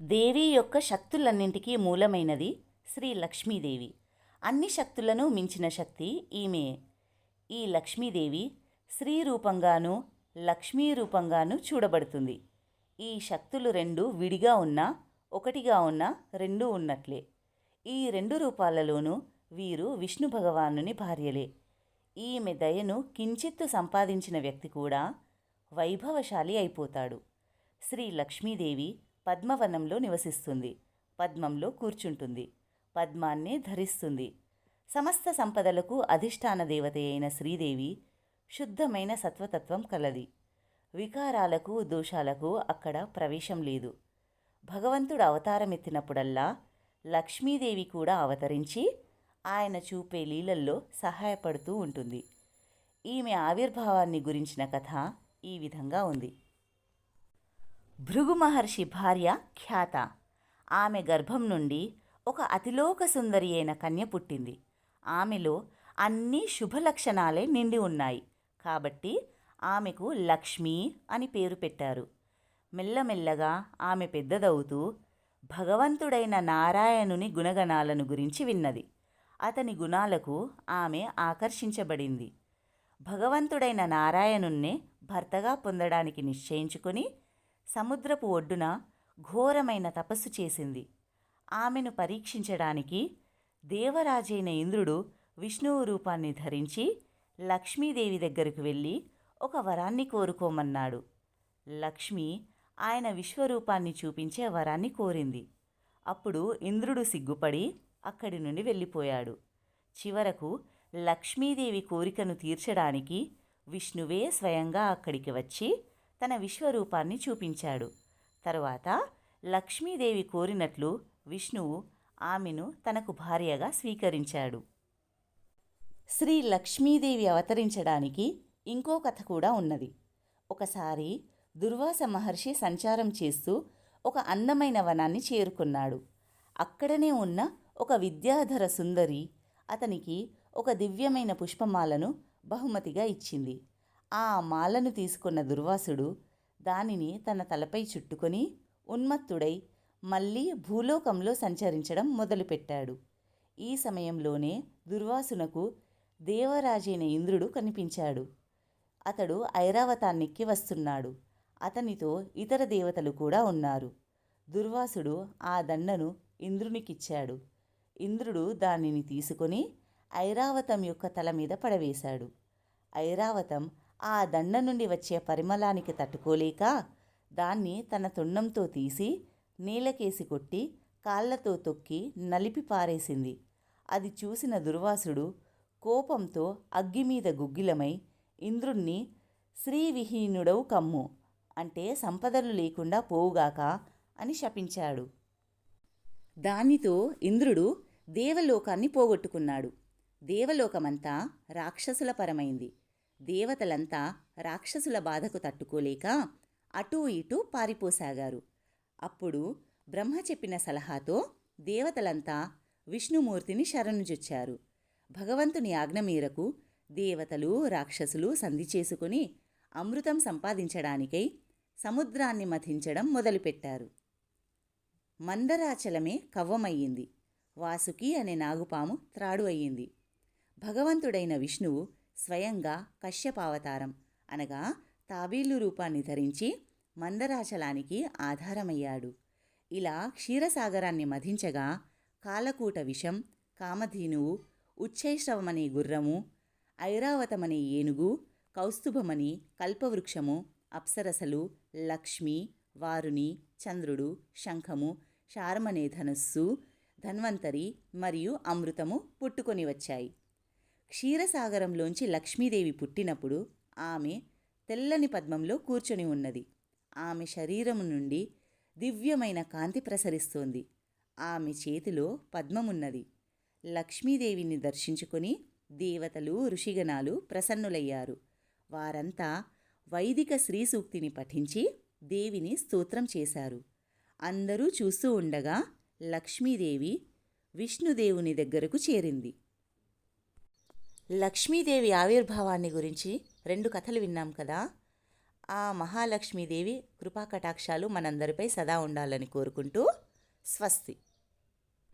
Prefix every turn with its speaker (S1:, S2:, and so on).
S1: దేవి యొక్క శక్తులన్నింటికీ మూలమైనది శ్రీ లక్ష్మీదేవి. అన్ని శక్తులను మించిన శక్తి ఈమె. ఈ లక్ష్మీదేవి స్త్రీ రూపంగాను లక్ష్మీ రూపంగాను చూడబడుతుంది. ఈ శక్తులు రెండు విడిగా ఉన్నా ఒకటిగా ఉన్నా రెండు ఉన్నట్లే. ఈ రెండు రూపాలలోనూ వీరు విష్ణు భగవానుని భార్యలే. ఈమె దయను కించిత్తు సంపాదించిన వ్యక్తి కూడా వైభవశాలి అయిపోతాడు. శ్రీ లక్ష్మీదేవి పద్మవనంలో నివసిస్తుంది. పద్మంలో కూర్చుంటుంది. పద్మాన్నే ధరిస్తుంది. సమస్త సంపదలకు అధిష్టాన దేవత అయిన శ్రీదేవి శుద్ధమైన సత్వతత్వం కలది. వికారాలకు దోషాలకు అక్కడ ప్రవేశం లేదు. భగవంతుడు అవతారమెత్తినప్పుడల్లా లక్ష్మీదేవి కూడా అవతరించి ఆయన చూపే లీలల్లో సహాయపడుతూ ఉంటుంది. ఈమె ఆవిర్భావాన్ని గురించిన కథ ఈ విధంగా ఉంది. భృగు మహర్షి భార్య ఖ్యాత. ఆమె గర్భం నుండి ఒక అతిలోక సుందరి అయిన కన్య పుట్టింది. ఆమెలో అన్ని శుభలక్షణాలే నిండి ఉన్నాయి. కాబట్టి ఆమెకు లక్ష్మి అని పేరు పెట్టారు. మెల్లమెల్లగా ఆమె పెద్దదవుతూ భగవంతుడైన నారాయణుని గుణగణాలను గురించి విన్నది. అతని గుణాలకు ఆమె ఆకర్షించబడింది. భగవంతుడైన నారాయణుణ్ణే భర్తగా పొందడానికి నిశ్చయించుకొని సముద్రపు ఒడ్డున ఘోరమైన తపస్సు చేసింది. ఆమెను పరీక్షించడానికి దేవరాజైన ఇంద్రుడు విష్ణువు రూపాన్ని ధరించి లక్ష్మీదేవి దగ్గరకు వెళ్ళి ఒక వరాన్ని కోరుకోమన్నాడు. లక్ష్మి ఆయన విశ్వరూపాన్ని చూపించే వరాన్ని కోరింది. అప్పుడు ఇంద్రుడు సిగ్గుపడి అక్కడి నుండి వెళ్ళిపోయాడు. చివరకు లక్ష్మీదేవి కోరికను తీర్చడానికి విష్ణువే స్వయంగా అక్కడికి వచ్చి తన విశ్వరూపాన్ని చూపించాడు. తరువాత లక్ష్మీదేవి కోరినట్లు విష్ణువు ఆమెను తనకు భార్యగా స్వీకరించాడు. శ్రీ లక్ష్మీదేవి అవతరించడానికి ఇంకో కథ కూడా ఉన్నది. ఒకసారి దుర్వాస మహర్షి సంచారం చేస్తూ ఒక అందమైన వనాన్ని చేరుకున్నాడు. అక్కడనే ఉన్న ఒక విద్యాధర సుందరి అతనికి ఒక దివ్యమైన పుష్పమాలను బహుమతిగా ఇచ్చింది. ఆ మాలను తీసుకున్న దుర్వాసుడు దానిని తన తలపై చుట్టుకొని ఉన్మత్తుడై మళ్ళీ భూలోకంలో సంచరించడం మొదలుపెట్టాడు. ఈ సమయంలోనే దుర్వాసునకు దేవరాజైన ఇంద్రుడు కనిపించాడు. అతడు ఐరావతాన్నిక్కి వస్తున్నాడు. అతనితో ఇతర దేవతలు కూడా ఉన్నారు. దుర్వాసుడు ఆ దండను ఇంద్రునికిచ్చాడు. ఇంద్రుడు దానిని తీసుకొని ఐరావతం యొక్క తల మీద పడవేశాడు. ఐరావతం ఆ దండ నుండి వచ్చే పరిమళానికి తట్టుకోలేక దాన్ని తన తొండంతో తీసి నీలకేసి కొట్టి కాళ్ళతో తొక్కి నలిపి పారేసింది. అది చూసిన దుర్వాసుడు కోపంతో అగ్గి మీద గుగ్గిలమై ఇంద్రుణ్ణి శ్రీవిహీనుడవు కమ్ము అంటే సంపదలు లేకుండా పోవుగాక అని శపించాడు. దానితో ఇంద్రుడు దేవలోకాన్ని పోగొట్టుకున్నాడు. దేవలోకమంతా రాక్షసుల పరమైంది. దేవతలంతా రాక్షసుల బాధకు తట్టుకోలేక అటూ ఇటూ పారిపోసాగారు. అప్పుడు బ్రహ్మ చెప్పిన సలహాతో దేవతలంతా విష్ణుమూర్తిని శరణుజొచ్చారు. భగవంతుని ఆజ్ఞ మేరకు దేవతలు రాక్షసులు సంధి చేసుకుని అమృతం సంపాదించడానికై సముద్రాన్ని మథించడం మొదలుపెట్టారు. మందరాచలమే కవ్వమయ్యింది. వాసుకి అనే నాగుపాము త్రాడు అయ్యింది. భగవంతుడైన విష్ణువు స్వయంగా కశ్యపావతారం అనగా తాబీలు రూపాన్ని ధరించి మందరాచలానికి ఆధారమయ్యాడు. ఇలా క్షీరసాగరాన్ని మధించగా కాలకూట విషం కామధేనువు ఉచ్చైశ్రవమనే గుర్రము ఐరావతమనే ఏనుగు కౌస్తుభమని కల్పవృక్షము అప్సరసలు లక్ష్మి వారుని చంద్రుడు శంఖము శారమనే ధనుస్సు ధన్వంతరి మరియు అమృతము పుట్టుకొని వచ్చాయి. క్షీరసాగరంలోంచి లక్ష్మీదేవి పుట్టినప్పుడు ఆమె తెల్లని పద్మంలో కూర్చొని ఉన్నది. ఆమె శరీరము నుండి దివ్యమైన కాంతి ప్రసరిస్తోంది. ఆమె చేతిలో పద్మమున్నది. లక్ష్మీదేవిని దర్శించుకొని దేవతలు ఋషిగణాలు ప్రసన్నులయ్యారు. వారంతా వైదిక శ్రీ సూక్తిని పఠించి దేవిని స్తోత్రం చేశారు. అందరూ చూస్తూ ఉండగా లక్ష్మీదేవి విష్ణుదేవుని దగ్గరకు చేరింది. లక్ష్మీదేవి ఆవిర్భావాన్ని గురించి రెండు కథలు విన్నాం కదా. ఆ మహాలక్ష్మీదేవి కృపాకటాక్షాలు మనందరిపై సదా ఉండాలని కోరుకుంటూ స్వస్తి.